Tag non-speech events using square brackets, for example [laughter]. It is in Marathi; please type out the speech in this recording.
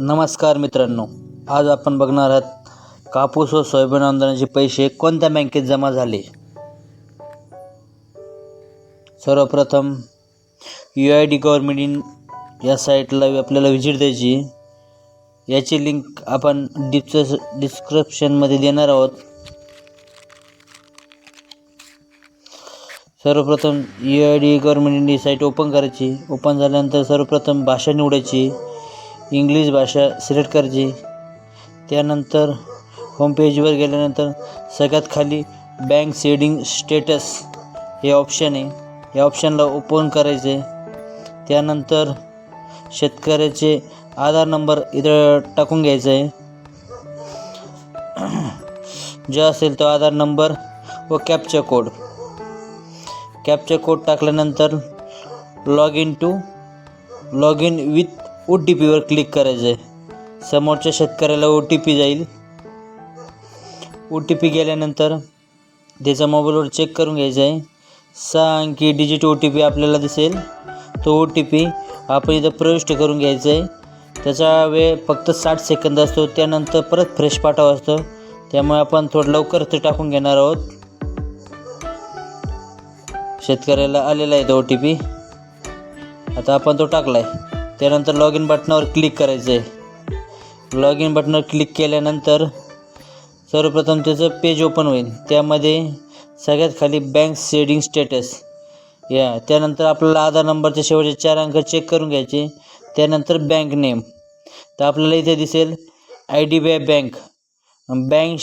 नमस्कार मित्रांनो आज आपण बघणार आहात कापूस व सोयाबीन आंदोलनाचे पैसे कोणत्या बँकेत जमा झाले? सर्वप्रथम U I D government in या साईटला आपल्याला व्हिजिट द्यायची याची लिंक आपण डिस्क डिस्क्रिप्शनमध्ये देणार आहोत. सर्वप्रथम U I D government India site open करायची. ओपन झाल्यानंतर सर्वप्रथम भाषा निवडायची. इंग्लिश भाषा सिलेक्ट करायची. त्यानंतर होमपेजवर गेल्यानंतर सगळ्यात खाली बँक सेडिंग स्टेटस हे ऑप्शन आहे. या ऑप्शनला ओपन करायचे. त्यानंतर शेतकऱ्याचे आधार नंबर इथं टाकून घ्यायचा. आहे [clears throat] जो असेल तो आधार नंबर व कॅपचा कोड कॅपचा कोड टाकल्यानंतर log in to log in with O T पीवर क्लिक करायचं आहे समोरच्या शेतकऱ्याला ओ टी पी जाईल. ओ टी पी गेल्यानंतर त्याचा मोबाईलवर चेक करून घ्यायचा आहे सहा अंकी डिजिट ओ टी पी आपल्याला दिसेल. तो ओ टी पी आपण इथं प्रविष्ट करून घ्यायचा आहे त्याचा वेळ फक्त साठ सेकंद असतो. त्यानंतर परत फ्रेश पाठवा असतो. त्यामुळे आपण थोडं लवकर ते टाकून घेणार आहोत. शेतकऱ्याला आलेला आहे तो ओ टी पी आता आपण तो टाकला आहे त्यानंतर लॉग इन बटनावर क्लिक करायचं आहे लॉग इन बटनावर क्लिक केल्यानंतर सर्वप्रथम त्याचं पेज ओपन होईल. त्यामध्ये सगळ्यात खाली बँक सेडिंग स्टेटस या त्यानंतर आपल्याला आधार नंबरचे शेवटचे चार अंक चेक करून घ्यायचे. त्यानंतर बँक नेम तर आपल्याला इथे दिसेल I D B I bank bank